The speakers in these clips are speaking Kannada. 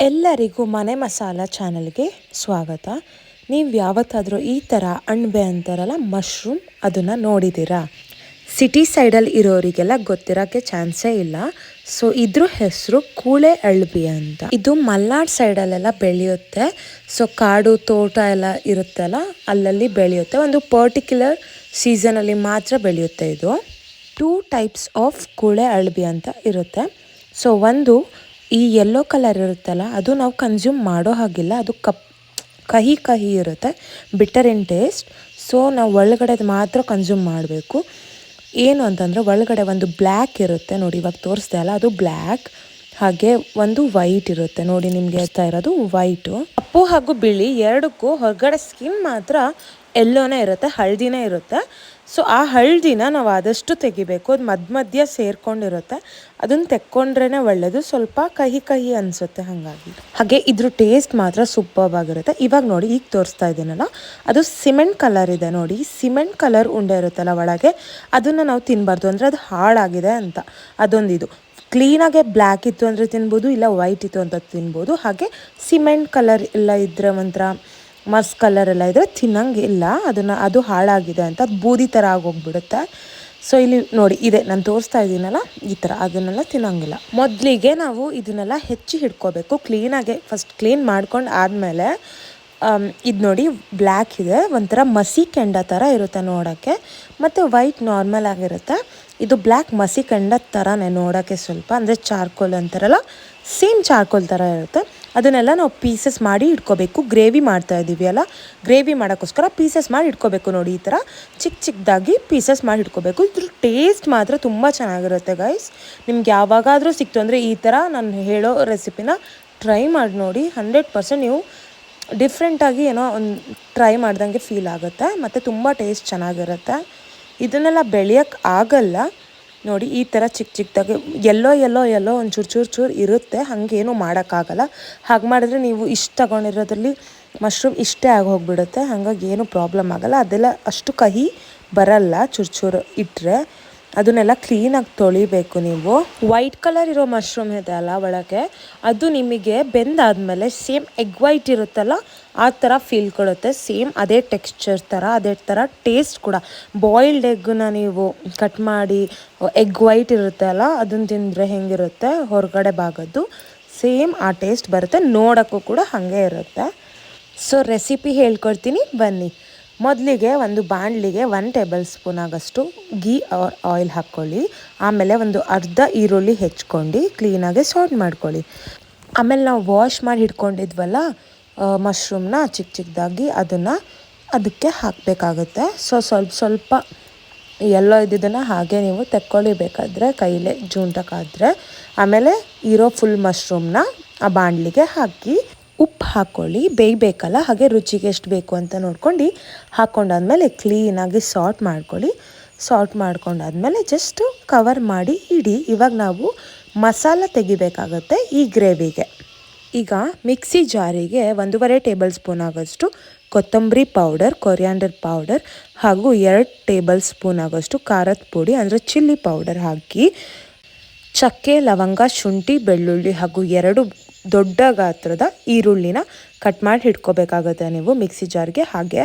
ಎಲ್ಲರಿಗೂ ಮನೆ ಮಸಾಲ ಚಾನಲ್ಗೆ ಸ್ವಾಗತ. ನೀವು ಯಾವತ್ತಾದರೂ ಈ ಥರ ಅಣ್ಬೆ ಅಂತಾರಲ್ಲ ಮಶ್ರೂಮ್ ಅದನ್ನು ನೋಡಿದ್ದೀರಾ ಸಿಟಿ ಸೈಡಲ್ಲಿ ಇರೋರಿಗೆಲ್ಲ ಗೊತ್ತಿರೋಕ್ಕೆ ಚಾನ್ಸೇ ಇಲ್ಲ. ಸೊ, ಇದ್ರ ಹೆಸರು ಕೂಳೆ ಅಳ್ಬಿ ಅಂತ. ಇದು ಮಲ್ನಾಡ್ ಸೈಡಲ್ಲೆಲ್ಲ ಬೆಳೆಯುತ್ತೆ. ಸೊ, ಕಾಡು ತೋಟ ಎಲ್ಲ ಇರುತ್ತಲ್ಲ, ಅಲ್ಲಲ್ಲಿ ಬೆಳೆಯುತ್ತೆ. ಒಂದು ಪರ್ಟಿಕ್ಯುಲರ್ ಸೀಸನಲ್ಲಿ ಮಾತ್ರ ಬೆಳೆಯುತ್ತೆ ಇದು. ಟೂ ಟೈಪ್ಸ್ ಆಫ್ ಕೂಳೆ ಅಳ್ಬಿ ಅಂತ ಇರುತ್ತೆ. ಸೊ ಒಂದು ಈ ಯೆಲ್ಲೋ ಕಲರ್ ಇರುತ್ತಲ್ಲ, ಅದು ನಾವು ಕನ್ಸ್ಯೂಮ್ ಮಾಡೋ ಹಾಗಿಲ್ಲ. ಅದು ಕಪ್, ಕಹಿ ಕಹಿ ಇರುತ್ತೆ ಬಿಟರ್ ಇನ್ ಟೇಸ್ಟ್ ಸೊ ನಾವು ಒಳಗಡೆದು ಮಾತ್ರ ಕನ್ಸ್ಯೂಮ್ ಮಾಡಬೇಕು. ಏನು ಅಂತಂದರೆ, ಒಳಗಡೆ ಒಂದು ಬ್ಲ್ಯಾಕ್ ಇರುತ್ತೆ ನೋಡಿ, ಇವಾಗ ತೋರಿಸ್ದೆ ಅಲ್ಲ, ಅದು ಬ್ಲ್ಯಾಕ್ ಹಾಗೆ ಒಂದು ವೈಟ್ ಇರುತ್ತೆ. ನೋಡಿ ನಿಮ್ಗೆ ಹೇಳ್ತಾ ಇರೋದು ವೈಟು ಕಪ್ಪು ಹಾಗೂ ಬಿಳಿ ಎರಡಕ್ಕೂ ಹೊರಗಡೆ ಸ್ಕಿನ್ ಮಾತ್ರ ಎಲ್ಲೋನೇ ಇರುತ್ತೆ, ಹಳದಿನೇ ಇರುತ್ತೆ. ಸೊ ಆ ಹಳದಿನ ನಾವು ಆದಷ್ಟು ತೆಗಿಬೇಕು. ಅದು ಮಧ್ಯ ಮಧ್ಯ ಸೇರ್ಕೊಂಡಿರುತ್ತೆ. ಅದನ್ನು ತೆಕ್ಕೊಂಡ್ರೇ ಒಳ್ಳೆಯದು ಸ್ವಲ್ಪ ಕಹಿ ಕಹಿ ಅನಿಸುತ್ತೆ ಹಾಗಾಗಿ. ಹಾಗೆ ಇದ್ರ ಟೇಸ್ಟ್ ಮಾತ್ರ ಸೂಪರ್ಬ್ ಆಗಿರುತ್ತೆ. ಇವಾಗ ನೋಡಿ, ಈಗ ತೋರಿಸ್ತಾ ಇದ್ದೀನಲ್ಲ, ಅದು ಸಿಮೆಂಟ್ ಕಲರ್ ಇದೆ ನೋಡಿ. ಸಿಮೆಂಟ್ ಕಲರ್ ಉಂಡೆ ಇರುತ್ತಲ್ಲ ಒಳಗೆ, ಅದನ್ನು ನಾವು ತಿನ್ನಬಾರ್ದು ಅಂದರೆ ಅದು ಹಾಳಾಗಿದೆ ಅಂತ. ಅದೊಂದು ಇದು. ಕ್ಲೀನಾಗೆ ಬ್ಲ್ಯಾಕ್ ಇತ್ತು ಅಂದರೆ ತಿನ್ಬೋದು, ಇಲ್ಲ ವೈಟ್ ಇತ್ತು ಅಂತ ತಿನ್ಬೋದು. ಹಾಗೆ ಸಿಮೆಂಟ್ ಕಲರ್ ಎಲ್ಲ ಇದ್ದರೆ ಒಂಥರ ಮಸ್ ಕಲರ್ ಎಲ್ಲ ಇದ್ದರೆ ತಿನ್ನಂಗಿಲ್ಲ ಅದನ್ನು ಅದು ಹಾಳಾಗಿದೆ ಅಂತ ಬೂದಿ ಥರ ಆಗೋಗ್ಬಿಡುತ್ತೆ. ಸೊ ಇಲ್ಲಿ ನೋಡಿ, ಇದೆ, ನಾನು ತೋರಿಸ್ತಾ ಇದ್ದೀನಲ್ಲ, ಈ ಥರ ಅದನ್ನೆಲ್ಲ ತಿನ್ನಂಗಿಲ್ಲ. ಮೊದಲಿಗೆ ನಾವು ಇದನ್ನೆಲ್ಲ ಹೆಚ್ಚಿ ಹಿಡ್ಕೋಬೇಕು. ಕ್ಲೀನಾಗೆ ಫಸ್ಟ್ ಕ್ಲೀನ್ ಮಾಡ್ಕೊಂಡು ಆದಮೇಲೆ ಇದು ನೋಡಿ, ಬ್ಲ್ಯಾಕ್ ಇದೆ. ಒಂಥರ ಮಸಿ ಕೆಂಡ ಥರ ಇರುತ್ತೆ ನೋಡೋಕ್ಕೆ. ಮತ್ತು ವೈಟ್ ನಾರ್ಮಲ್ ಆಗಿರುತ್ತೆ. ಇದು ಬ್ಲ್ಯಾಕ್ ಮಸಿ ಕಂಡ ಥರನೇ ನೋಡೋಕ್ಕೆ ಸ್ವಲ್ಪ, ಅಂದರೆ ಚಾರ್ಕೋಲ್ ಅಂತಾರಲ್ಲ, ಸೇಮ್ ಚಾರ್ಕೋಲ್ ಥರ ಇರುತ್ತೆ. ಅದನ್ನೆಲ್ಲ ನಾವು ಪೀಸಸ್ ಮಾಡಿ ಇಟ್ಕೋಬೇಕು. ಗ್ರೇವಿ ಮಾಡ್ತಾ ಇದ್ದೀವಿ ಅಲ್ಲ? ಗ್ರೇವಿ ಮಾಡೋಕ್ಕೋಸ್ಕರ ಪೀಸಸ್ ಮಾಡಿ ಇಟ್ಕೋಬೇಕು ನೋಡಿ ಈ ಥರ ಚಿಕ್ಕ ಚಿಕ್ಕದಾಗಿ ಪೀಸಸ್ ಮಾಡಿ ಇಟ್ಕೋಬೇಕು. ಇದ್ರ ಟೇಸ್ಟ್ ಮಾತ್ರ ತುಂಬ ಚೆನ್ನಾಗಿರುತ್ತೆ ಗೈಸ್ ನಿಮ್ಗೆ ಯಾವಾಗಾದರೂ ಸಿಕ್ತು ಅಂದರೆ ಈ ಥರ ನಾನು ಹೇಳೋ ರೆಸಿಪಿನ ಟ್ರೈ ಮಾಡಿ ನೋಡಿ. ಹಂಡ್ರೆಡ್ ಪರ್ಸೆಂಟ್ ನೀವು ಡಿಫ್ರೆಂಟಾಗಿ ಏನೋ ಒಂದು ಟ್ರೈ ಮಾಡ್ದಂಗೆ ಫೀಲ್ ಆಗುತ್ತೆ. ಮತ್ತು ತುಂಬ ಟೇಸ್ಟ್ ಚೆನ್ನಾಗಿರುತ್ತೆ. ಇದನ್ನೆಲ್ಲ ಬೆಳೆಯೋಕ್ಕೆ ಆಗಲ್ಲ. ನೋಡಿ, ಈ ಥರ ಚಿಕ್ಕ ಚಿಕ್ಕದಾಗಿ ಎಲ್ಲೋ ಎಲ್ಲೋ ಎಲ್ಲೋ ಒಂದು ಚೂರು ಚೂರು ಚೂರು ಇರುತ್ತೆ. ಹಾಗೇನು ಮಾಡೋಕ್ಕಾಗಲ್ಲ ಹಾಗೆ ಮಾಡಿದ್ರೆ ನೀವು ಇಷ್ಟು ತಗೊಂಡಿರೋದ್ರಲ್ಲಿ ಮಶ್ರೂಮ್ ಇಷ್ಟೇ ಆಗಿ ಹೋಗಿಬಿಡುತ್ತೆ. ಹಾಗಾಗಿ ಏನು ಪ್ರಾಬ್ಲಮ್ ಆಗಲ್ಲ. ಅದೆಲ್ಲ ಅಷ್ಟು ಕಹಿ ಬರಲ್ಲ. ಚೂರು ಚೂರು ಇಟ್ಟರೆ ಅದನ್ನೆಲ್ಲ ಕ್ಲೀನಾಗಿ ತೊಳಿಬೇಕು ನೀವು. ವೈಟ್ ಕಲರ್ ಇರೋ ಮಶ್ರೂಮ್ ಇದೆ ಅಲ್ಲ ಒಳಗೆ. ಅದು ನಿಮಗೆ ಬೆಂದಾದಮೇಲೆ ಸೇಮ್ ಎಗ್ ವೈಟ್ ಇರುತ್ತಲ್ಲ, ಆ ಥರ ಫೀಲ್ ಕೊಡುತ್ತೆ. ಸೇಮ್ ಅದೇ ಟೆಕ್ಸ್ಚರ್ ಥರ ಅದೇ ಥರ ಟೇಸ್ಟ್ ಕೂಡ. ಬಾಯ್ಲ್ಡ್ ಎಗ್ಗನ್ನ ನೀವು ಕಟ್ ಮಾಡಿ ಎಗ್ ವೈಟ್ ಇರುತ್ತೆ ಅಲ್ಲ ಅದನ್ನು ತಿಂದರೆ ಹೆಂಗಿರುತ್ತೆ? ಹೊರಗಡೆ ಭಾಗದ್ದು ಸೇಮ್ ಆ ಟೇಸ್ಟ್ ಬರುತ್ತೆ. ನೋಡೋಕ್ಕೂ ಕೂಡ ಹಾಗೆ ಇರುತ್ತೆ. ಸೊ ರೆಸಿಪಿ ಹೇಳ್ಕೊಡ್ತೀನಿ. ಬನ್ನಿ. ಮೊದಲಿಗೆ ಒಂದು ಬಾಣಲಿಗೆ ಒನ್ ಟೇಬಲ್ ಸ್ಪೂನ್ ಆಗಷ್ಟು ಗೀ ಆಯಿಲ್ ಹಾಕ್ಕೊಳ್ಳಿ. ಆಮೇಲೆ ಒಂದು ಅರ್ಧ ಈರುಳ್ಳಿ ಹೆಚ್ಕೊಂಡು ಕ್ಲೀನಾಗಿ ಸಾಲ್ಟ್ ಮಾಡ್ಕೊಳ್ಳಿ. ಆಮೇಲೆ ನಾವು ವಾಶ್ ಮಾಡಿ ಹಿಡ್ಕೊಂಡಿದ್ವಲ್ಲ ಮಶ್ರೂಮ್ನ ಚಿಕ್ಕ ಚಿಕ್ಕದಾಗಿ ಅದನ್ನು ಅದಕ್ಕೆ ಹಾಕಬೇಕಾಗುತ್ತೆ. ಸೊ ಸ್ವಲ್ಪ ಸ್ವಲ್ಪ ಎಲ್ಲೋ ಇದ್ದಿದ್ದನ್ನು ಹಾಗೆ ನೀವು ತೆಕ್ಕೊಳ್ಳಿಬೇಕಾದ್ರೆ ಕೈಲೇ ಜೂಂಟಕ್ಕಾದರೆ. ಆಮೇಲೆ ಇರೋ ಫುಲ್ ಮಶ್ರೂಮ್ನ ಆ ಬಾಣಲಿಗೆ ಹಾಕಿ ಉಪ್ಪು ಹಾಕ್ಕೊಳ್ಳಿ ಬೇಯಬೇಕಲ್ಲ, ಹಾಗೆ ರುಚಿಗೆ ಎಷ್ಟು ಬೇಕು ಅಂತ ನೋಡ್ಕೊಂಡು ಹಾಕ್ಕೊಂಡಾದ್ಮೇಲೆ ಕ್ಲೀನಾಗಿ ಸಾಲ್ಟ್ ಮಾಡ್ಕೊಳ್ಳಿ. ಸಾಲ್ಟ್ ಮಾಡ್ಕೊಂಡಾದ್ಮೇಲೆ ಜಸ್ಟು ಕವರ್ ಮಾಡಿ ಇಡಿ. ಇವಾಗ ನಾವು ಮಸಾಲ ತೆಗಿಬೇಕಾಗತ್ತೆ ಈ ಗ್ರೇವಿಗೆ. ಈಗ ಮಿಕ್ಸಿ ಜಾರಿಗೆ ಒಂದೂವರೆ ಟೇಬಲ್ ಸ್ಪೂನ್ ಆಗೋಷ್ಟು ಕೊತ್ತಂಬರಿ ಪೌಡರ್ ಕೊರಿಯಾಂಡರ್ ಪೌಡರ್ ಹಾಗೂ ಎರಡು ಟೇಬಲ್ ಸ್ಪೂನ್ ಆಗೋಷ್ಟು ಖಾರದ ಪುಡಿ, ಅಂದರೆ ಚಿಲ್ಲಿ ಪೌಡರ್ ಹಾಕಿ, ಚಕ್ಕೆ, ಲವಂಗ, ಶುಂಠಿ, ಬೆಳ್ಳುಳ್ಳಿ ಹಾಗೂ ಎರಡು ದೊಡ್ಡ ಗಾತ್ರದ ಈರುಳ್ಳಿನ ಕಟ್ ಮಾಡಿ ಇಟ್ಕೋಬೇಕಾಗುತ್ತೆ ನೀವು ಮಿಕ್ಸಿ ಜಾರ್ಗೆ. ಹಾಗೆ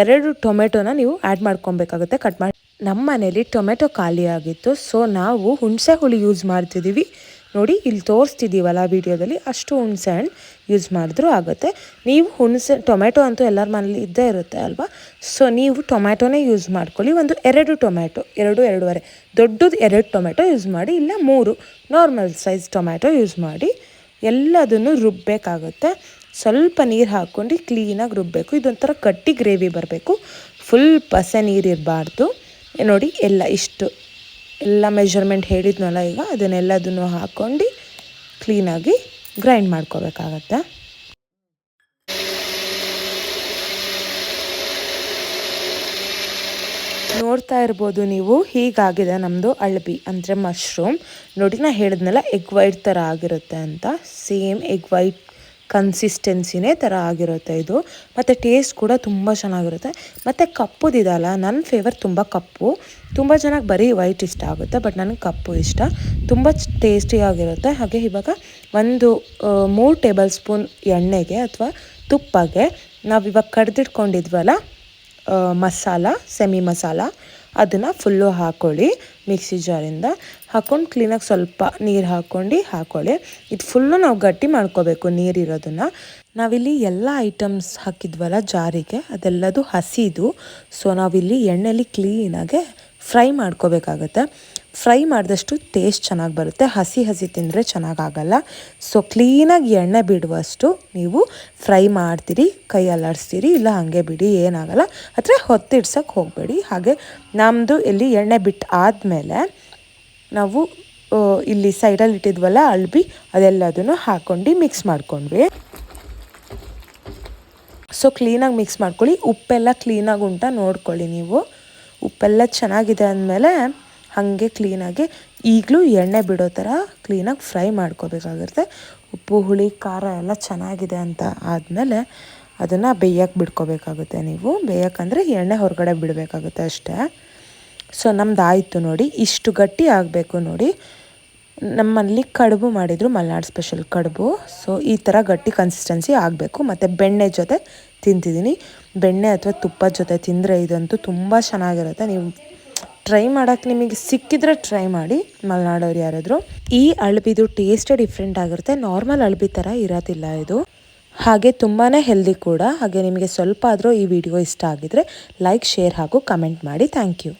ಎರಡು ಟೊಮೆಟೊನ ನೀವು ಆ್ಯಡ್ ಮಾಡ್ಕೊಬೇಕಾಗುತ್ತೆ ಕಟ್ ಮಾಡಿ. ನಮ್ಮ ಮನೇಲಿ ಟೊಮೆಟೊ ಖಾಲಿ ಆಗಿತ್ತು ಸೊ ನಾವು ಹುಣಸೆ ಹುಳಿ ಯೂಸ್ ಮಾಡ್ತಿದ್ದೀವಿ ನೋಡಿ, ಇಲ್ಲಿ ತೋರಿಸ್ತಿದ್ದೀವಲ್ಲ ವಿಡಿಯೋದಲ್ಲಿ, ಅಷ್ಟು ಹುಣಸೆ ಹಣ್ಣು ಯೂಸ್ ಮಾಡಿದ್ರೂ ಆಗುತ್ತೆ. ನೀವು ಹುಣಸೆ, ಟೊಮೆಟೊ ಅಂತೂ ಎಲ್ಲರ ಮನೇಲಿ ಇದ್ದೇ ಇರುತ್ತೆ ಅಲ್ವಾ? ಸೊ ನೀವು ಟೊಮ್ಯಾಟೊನೇ ಯೂಸ್ ಮಾಡ್ಕೊಳ್ಳಿ, ಒಂದು ಎರಡು ಟೊಮ್ಯಾಟೊ ಎರಡು, ಎರಡೂವರೆ. ದೊಡ್ಡದು ಎರಡು ಟೊಮೆಟೊ ಯೂಸ್ ಮಾಡಿ, ಇಲ್ಲ ಮೂರು ನಾರ್ಮಲ್ ಸೈಜ್ ಟೊಮ್ಯಾಟೊ ಯೂಸ್ ಮಾಡಿ. ಎಲ್ಲದನ್ನು ರುಬ್ಬಬೇಕಾಗುತ್ತೆ ಸ್ವಲ್ಪ ನೀರು ಹಾಕ್ಕೊಂಡು ಕ್ಲೀನಾಗಿ ರುಬ್ಬಬೇಕು ಇದೊಂಥರ ಕಟ್ಟಿ ಗ್ರೇವಿ ಬರಬೇಕು. ಫುಲ್ ಪಸೆ ನೀರು ಇರಬಾರ್ದು. ನೋಡಿ, ಎಲ್ಲ ಇಷ್ಟು. ಎಲ್ಲ ಮೆಷರ್ಮೆಂಟ್ ಹೇಳಿದ್ನಲ್ಲ ಈಗ. ಅದನ್ನೆಲ್ಲದನ್ನು ಹಾಕ್ಕೊಂಡು ಕ್ಲೀನಾಗಿ ಗ್ರೈಂಡ್ ಮಾಡ್ಕೋಬೇಕಾಗತ್ತೆ. ನೋಡ್ತಾ ಇರ್ಬೋದು ನೀವು. ಹೀಗಾಗಿದೆ ನಮ್ಮದು ಅಳಬಿ ಅಂದರೆ ಮಶ್ರೂಮ್ ನೋಡಿ ನಾನು ಹೇಳಿದ್ನಲ್ಲ ಎಗ್ ವೈಟ್ ಥರ ಆಗಿರುತ್ತೆ ಅಂತ. ಸೇಮ್ ಎಗ್ ವೈಟ್ ಕನ್ಸಿಸ್ಟೆನ್ಸಿನೇ ಥರ ಆಗಿರುತ್ತೆ ಇದು. ಮತ್ತು ಟೇಸ್ಟ್ ಕೂಡ ತುಂಬ ಚೆನ್ನಾಗಿರುತ್ತೆ. ಮತ್ತು ಕಪ್ಪುದಿದಲ್ಲ ನನ್ನ ಫೇವರ್ ತುಂಬ ಕಪ್ಪು. ತುಂಬ ಚೆನ್ನಾಗಿ ಬರೀ ವೈಟ್ ಇಷ್ಟ ಆಗುತ್ತೆ ಬಟ್ ನನಗೆ ಕಪ್ಪು ಇಷ್ಟ. ತುಂಬ ಟೇಸ್ಟಿಯಾಗಿರುತ್ತೆ ಹಾಗೆ ಇವಾಗ ಒಂದು ಮೂರು ಟೇಬಲ್ ಸ್ಪೂನ್ ಎಣ್ಣೆಗೆ ಅಥವಾ ತುಪ್ಪಗೆ ನಾವಿವಾಗ ಕಡ್ದಿಟ್ಕೊಂಡಿದ್ವಲ್ಲ ಮಸಾಲ ಸೆಮಿ ಮಸಾಲ ಅದನ್ನು ಫುಲ್ಲು ಹಾಕ್ಕೊಳ್ಳಿ ಮಿಕ್ಸಿ ಜಾರಿಂದ ಹಾಕ್ಕೊಂಡು ಕ್ಲೀನಾಗಿ ಸ್ವಲ್ಪ ನೀರು ಹಾಕ್ಕೊಂಡು ಹಾಕ್ಕೊಳ್ಳಿ ಇದು ಫುಲ್ಲು ನಾವು ಗಟ್ಟಿ ಮಾಡ್ಕೋಬೇಕು ನೀರಿರೋದನ್ನು ನಾವಿಲ್ಲಿ ಎಲ್ಲ ಐಟಮ್ಸ್ ಹಾಕಿದ್ವಲ್ಲ ಜಾರಿಗೆ, ಅದೆಲ್ಲದು ಹಸಿದು. ಸೊ ನಾವಿಲ್ಲಿ ಎಣ್ಣೆಲಿ ಕ್ಲೀನಾಗೆ ಫ್ರೈ ಮಾಡ್ಕೋಬೇಕಾಗತ್ತೆ. ಫ್ರೈ ಮಾಡಿದಷ್ಟು ಟೇಸ್ಟ್ ಚೆನ್ನಾಗಿ ಬರುತ್ತೆ. ಹಸಿ ಹಸಿ ತಿಂದರೆ ಚೆನ್ನಾಗಾಗಲ್ಲ. ಸೊ ಕ್ಲೀನಾಗಿ ಎಣ್ಣೆ ಬಿಡುವಷ್ಟು ನೀವು ಫ್ರೈ ಮಾಡ್ತೀರಿ, ಕೈ ಅಲ್ಲಾಡಿಸ್ತೀರಿ, ಇಲ್ಲ ಹಾಗೆ ಬಿಡಿ, ಏನಾಗಲ್ಲ. ಅಥವಾ ಹೊತ್ತಿಡ್ಸೋಕ್ಕೆ ಹೋಗಬೇಡಿ. ಹಾಗೆ ನಮ್ಮದು ಇಲ್ಲಿ ಎಣ್ಣೆ ಬಿಟ್ಟು ಆದಮೇಲೆ ನಾವು ಇಲ್ಲಿ ಸೈಡಲ್ಲಿ ಇಟ್ಟಿದ್ವಲ್ಲ ಅಳ್ಬಿ, ಅದೆಲ್ಲದನ್ನು ಹಾಕ್ಕೊಂಡು ಮಿಕ್ಸ್ ಮಾಡ್ಕೊಂಡ್ವಿ. ಸೊ ಕ್ಲೀನಾಗಿ ಮಿಕ್ಸ್ ಮಾಡ್ಕೊಳ್ಳಿ. ಉಪ್ಪೆಲ್ಲ ಕ್ಲೀನಾಗಿ ಉಂಟ ನೋಡ್ಕೊಳ್ಳಿ ನೀವು. ಉಪ್ಪೆಲ್ಲ ಚೆನ್ನಾಗಿದೆ ಅಂದಮೇಲೆ ಹಾಗೆ ಕ್ಲೀನಾಗಿ ಈಗಲೂ ಎಣ್ಣೆ ಬಿಡೋ ಥರ ಕ್ಲೀನಾಗಿ ಫ್ರೈ ಮಾಡ್ಕೋಬೇಕಾಗಿರುತ್ತೆ ಉಪ್ಪು, ಹುಳಿ, ಖಾರ ಎಲ್ಲ ಚೆನ್ನಾಗಿದೆ ಅಂತ ಆದಮೇಲೆ ಅದನ್ನು ಬೇಯಕ್ಕೆ ಬಿಡ್ಕೋಬೇಕಾಗುತ್ತೆ ನೀವು. ಬೇಯಕ್ಕಂದರೆ ಎಣ್ಣೆ ಹೊರಗಡೆ ಬಿಡಬೇಕಾಗುತ್ತೆ ಅಷ್ಟೇ. ಸೊ ನಮ್ದು ಆಯಿತು ನೋಡಿ. ಇಷ್ಟು ಗಟ್ಟಿ ಆಗಬೇಕು ನೋಡಿ. ನಮ್ಮಲ್ಲಿ ಕಡುಬು ಮಾಡಿದರು ಮಲೆನಾಡು ಸ್ಪೆಷಲ್ ಕಡುಬು. ಸೊ ಈ ಥರ ಗಟ್ಟಿ ಕನ್ಸಿಸ್ಟೆನ್ಸಿ ಆಗಬೇಕು. ಮತ್ತು ಬೆಣ್ಣೆ ಜೊತೆ ತಿಂತಿದ್ದೀನಿ ಬೆಣ್ಣೆ ಅಥವಾ ತುಪ್ಪದ ಜೊತೆ ತಿಂದರೆ ಇದಂತೂ ತುಂಬ ಚೆನ್ನಾಗಿರುತ್ತೆ. ನೀವು ಟ್ರೈ ಮಾಡೋಕ್ಕೆ ನಿಮಗೆ ಸಿಕ್ಕಿದ್ರೆ ಟ್ರೈ ಮಾಡಿ ಮಲೆನಾಡೋರು ಯಾರಾದರೂ. ಈ ಅಳಬಿದು ಟೇಸ್ಟೇ ಡಿಫ್ರೆಂಟ್ ಆಗಿರುತ್ತೆ. ನಾರ್ಮಲ್ ಅಳಬಿ ಥರ ಇರೋದಿಲ್ಲ ಇದು. ಹಾಗೆ ತುಂಬಾ ಹೆಲ್ದಿ ಕೂಡ. ಹಾಗೆ ನಿಮಗೆ ಸ್ವಲ್ಪ ಆದರೂ ಈ ವಿಡಿಯೋ ಇಷ್ಟ ಆಗಿದ್ರೆ ಲೈಕ್ ಶೇರ್ ಹಾಗೂ ಕಮೆಂಟ್ ಮಾಡಿ. Thank you